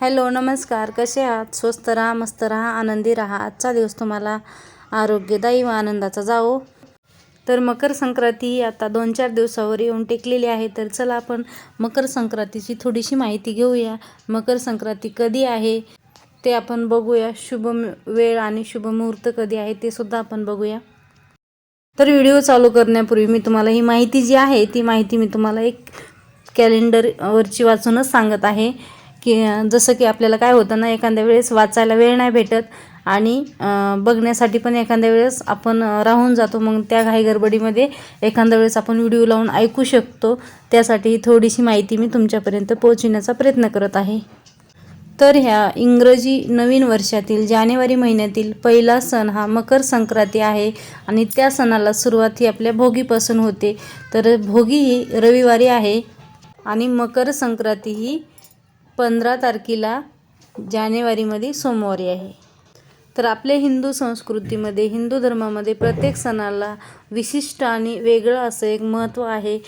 Hello नमस्कार. कसे आहात? स्वस्त राहा मस्त राहा आनंदी राहा. आजचा दिवस तुम्हाला आरोग्यदायी व आनंदाचा जावो. तर मकर संक्रांती ही आता दोन चार दिवसावर येऊन टेकलेली आहे. तर चला आपण मकर संक्रांतीची थोडीशी माहिती घेऊया. मकर संक्रांती कधी आहे ते आपण बघूया. शुभ वेळ आणि शुभ मुहूर्त कधी आहे ते सुद्धा आपण बघूया. तर व्हिडिओ चालू करण्यापूर्वी मी तुम्हाला ही माहिती जी आहे ती माहिती मी तुम्हाला एक कॅलेंडरवरची वाचूनच सांगत आहे. की जसं की आपल्याला काय होतं ना एखाद्या वेळेस वाचायला वेळ नाही भेटत आणि बघण्यासाठी पण एखाद्या वेळेस आपण राहून जातो. मग त्या घाई गडबडीमध्ये एखाद्या वेळेस आपण व्हिडिओ लावून ऐकू शकतो. त्यासाठी ही थोडीशी माहिती मी तुमच्यापर्यंत पोहोचविण्याचा प्रयत्न करत आहे. तर ह्या इंग्रजी नवीन वर्षातील जानेवारी महिन्यातील पहिला सण हा मकर संक्रांती आहे आणि त्या सणाला सुरुवात ही आपल्या भोगीपासून होते. तर भोगी ही रविवारी आहे आणि मकर संक्रांती ही पंधरा तारखेला जानेवारीमध्ये सोमवारी आहे. तर आपल्या हिंदू संस्कृतीमध्ये हिंदू धर्मामध्ये प्रत्येक सणाला विशिष्ट आणि वेगळं असं एक महत्त्व आहे.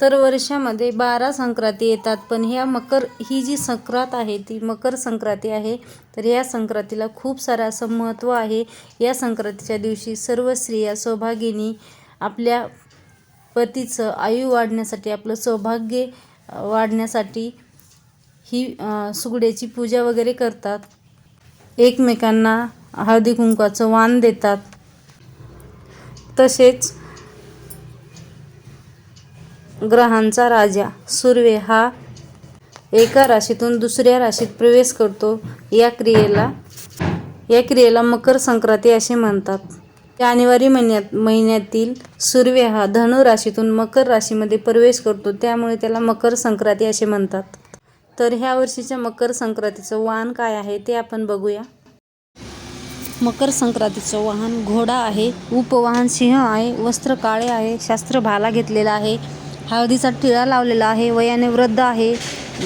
तर वर्षामध्ये बारा संक्रांती येतात पण ह्या मकर ही जी संक्रांत आहे ती मकर संक्रांती आहे. तर या संक्रांतीला खूप सारं असं महत्त्व आहे. या संक्रांतीच्या दिवशी सर्व स्त्रिया सौभागिनी आपल्या पतीचं आयु वाढण्यासाठी आपलं सौभाग्य वाढण्यासाठी ही सुगड्याची पूजा वगैरे करतात. एकमेकांना हळदी कुंकवाचं वाण देतात. तसेच ग्रहांचा राजा सूर्य हा एका राशीतून दुसऱ्या राशीत प्रवेश करतो. या क्रियेला या क्रियेला मकर संक्रांती असे म्हणतात. जानेवारी महिन्यात महिन्यातील सूर्य हा धनु राशीतून मकर राशीमध्ये प्रवेश करतो. त्यामुळे त्याला मकर संक्रांती असे म्हणतात. तर ह्या वर्षीच्या मकर संक्रांतीचं वाहन काय आहे ते आपण बघूया. मकर संक्रांतीचं वाहन घोडा आहे उपवाहन सिंह आहे वस्त्र काळे आहे शास्त्र भाला घेतलेला आहे हळदीचा टिळा लावलेला आहे वयाने वृद्ध आहे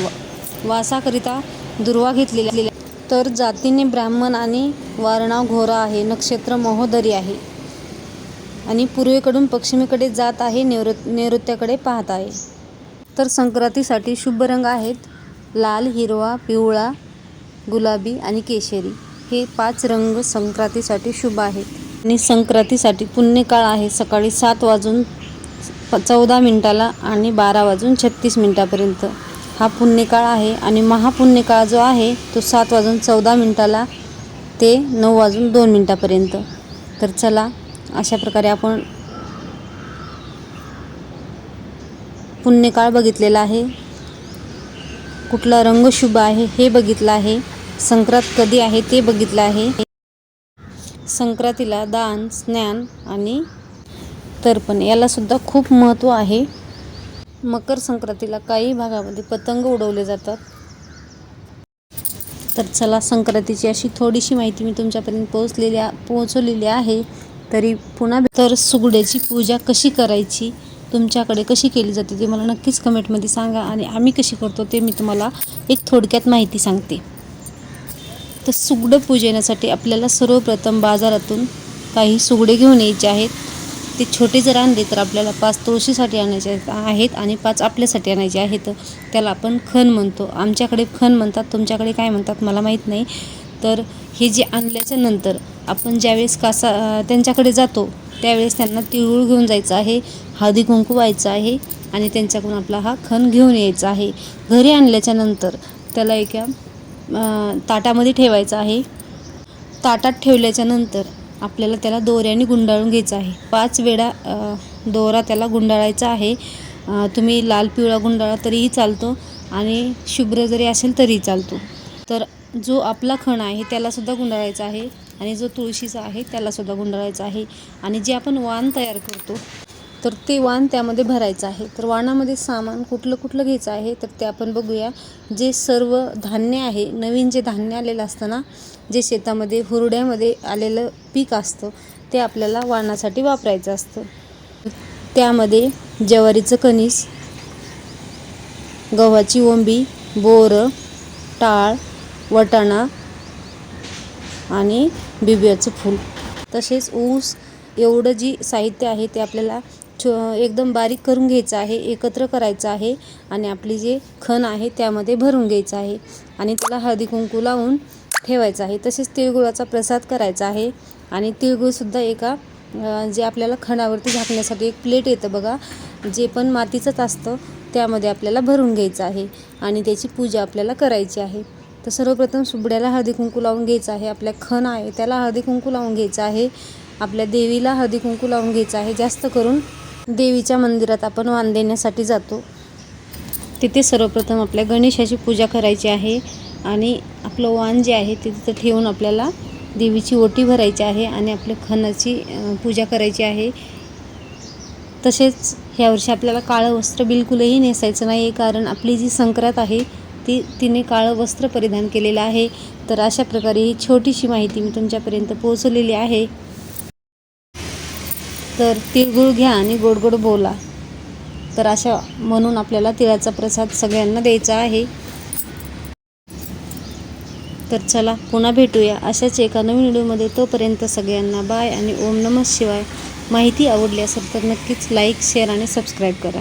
व- वासाकरिता दुर्वा घेतलेला तर जातीने ब्राह्मण आणि वारणाव घोरा आहे नक्षत्र महोदरी आहे. आणि पूर्वेकडून पश्चिमेकडे जात आहे नैऋत नैऋत्याकडे पाहत आहे. तर संक्रांतीसाठी शुभ रंग आहेत. लाल हिरवा पिवळा गुलाबी आणि केशरी हे पाच रंग संक्रांतीसाठी शुभ आहेत. आणि संक्रांतीसाठी पुण्यकाळ आहे. सकाळी सात वाजून प- चौदा मिनिटाला आणि बारा वाजून छत्तीस मिनिटापर्यंत. हा पुण्यकाळ आहे आणि महापुण्यकाळ जो आहे तो सात वाजून चौदा मिनिटाला ते नऊ वाजून दोन मिनटापर्यंत. तर चला अशा प्रकारे आपण पुण्यकाळ बघितलेला आहे. कुठला रंग शुभ आहे हे बघितलं आहे. संक्रांत कधी आहे ते बघितलं आहे. संक्रांतीला दान स्नान आणि तर्पण यालासुद्धा खूप महत्त्व आहे. मकर संक्रांतीला काही भागामध्ये पतंग उडवले जातात. तर चला संक्रांतीची अशी थोडीशी माहिती मी तुमच्यापर्यंत पोहोचलेली पोहोचवलेली आहे. तरी पुन्हा तर सुगड्याची पूजा कशी करायची? तुमच्याकडे कशी केली जाते ते मला नक्कीच कमेंटमध्ये सांगा आणि आम्ही कशी करतो ते मी तुम्हाला एक थोडक्यात माहिती सांगते. तर सुगडं पूजण्यासाठी आपल्याला सर्वप्रथम बाजारातून काही सुगडे घेऊन यायचे आहेत. ते छोटे जर आणले तर आपल्याला पाच तुळशीसाठी आणायचे आहेत- आणि पाच आपल्यासाठी आणायचे आहेत. त्याला आपण खण म्हणतो. आमच्याकडे खण म्हणतात तुमच्याकडे काय म्हणतात मला माहीत नाही. तर हे जे आणल्याच्या नंतर आपण ज्यावेळेस कासा त्यांच्याकडे जातो त्यावेळेस त्यांना तिळूळ घेऊन जायचं आहे हळदी कुंकू व्हायचं आहे आणि त्यांच्याकडून आपला हा खण घेऊन यायचा आहे. घरी आणल्याच्या नंतर त्याला एका ताटामध्ये ठेवायचं आहे. ताटात ठेवल्याच्या नंतर आपल्याला त्याला दोऱ्याने गुंडाळून घ्यायचं आहे. पाच वेळा दोरा त्याला गुंडाळायचा आहे. तुम्ही लाल पिवळा गुंडाळा तरीही चालतो आणि शुभ्र जरी असेल तरीही चालतो. तर जो आपला खण आहे त्यालासुद्धा गुंडाळायचा आहे. आणि जो तुळशीचा आहे त्यालासुद्धा गुंडाळायचा आहे. आणि जे आपण वाण तयार करतो तर ते वाण त्यामध्ये भरायचं आहे. तर वाणामध्ये सामान कुठलं कुठलं घ्यायचं आहे तर ते आपण बघूया. जे सर्व धान्य आहे नवीन जे धान्य आलेलं असतं ना जे शेतामध्ये हुरड्यामध्ये आलेलं पीक असतं ते आपल्याला वाणासाठी वापरायचं असतं. त्यामध्ये ज्वारीचं कणीस गव्हाची ओंबी बोरं टाळ वटाणा आणि बिब्याचं फूल. तसेच ऊस एवढं जी साहित्य आहे ते आपल्याला छो एकदम बारीक करून घ्यायचं आहे एकत्र करायचं आहे आणि आपली जे खण आहे त्यामध्ये भरून घ्यायचं आहे आणि त्याला हळदी कुंकू लावून ठेवायचं आहे. तसेच तिळगुळाचा प्रसाद करायचा आहे आणि तिळगुळसुद्धा एका जे आपल्याला खणावरती झाकण्यासाठी एक प्लेट येतं बघा जे पण मातीचंच असतं त्यामध्ये आपल्याला भरून घ्यायचं आहे आणि त्याची पूजा आपल्याला करायची आहे. तर सर्वप्रथम सुबड्याला हळदी कुंकू लावून घ्यायचं आहे. आपल्या खण आहे त्याला हळदी कुंकू लावून घ्यायचं आहे. आपल्या देवीला हळदी कुंकू लावून घ्यायचं आहे. जास्त करून देवीच्या मंदिरात आपण वाण देण्यासाठी जातो. तिथे सर्वप्रथम आपल्या गणेशाची पूजा करायची आहे आणि आपलं वाण जे आहे ते तिथं ठेवून आपल्याला देवीची ओटी भरायची आहे आणि आपल्या खणाची पूजा करायची आहे. तसेच ह्यावर्षी आपल्याला काळं वस्त्र बिलकुलही नेसायचं नाही आहे कारण आपली जी संक्रांत आहे ती तिने काळं वस्त्र परिधान केलेलं आहे. तर अशा प्रकारे ही छोटीशी माहिती मी तुमच्यापर्यंत पोहोचवलेली आहे. तर तिळगुळ घ्या आणि गोड गोड बोला. तर अशा म्हणून आपल्याला तिळाचा प्रसाद सगळ्यांना द्यायचा आहे. तर चला पुन्हा भेटूया अशाच एका नवीन व्हिडिओमध्ये. तोपर्यंत सगळ्यांना बाय आणि ओम नमः शिवाय. माहिती आवडली असेल तर नक्कीच लाईक शेअर आणि सबस्क्राईब करा.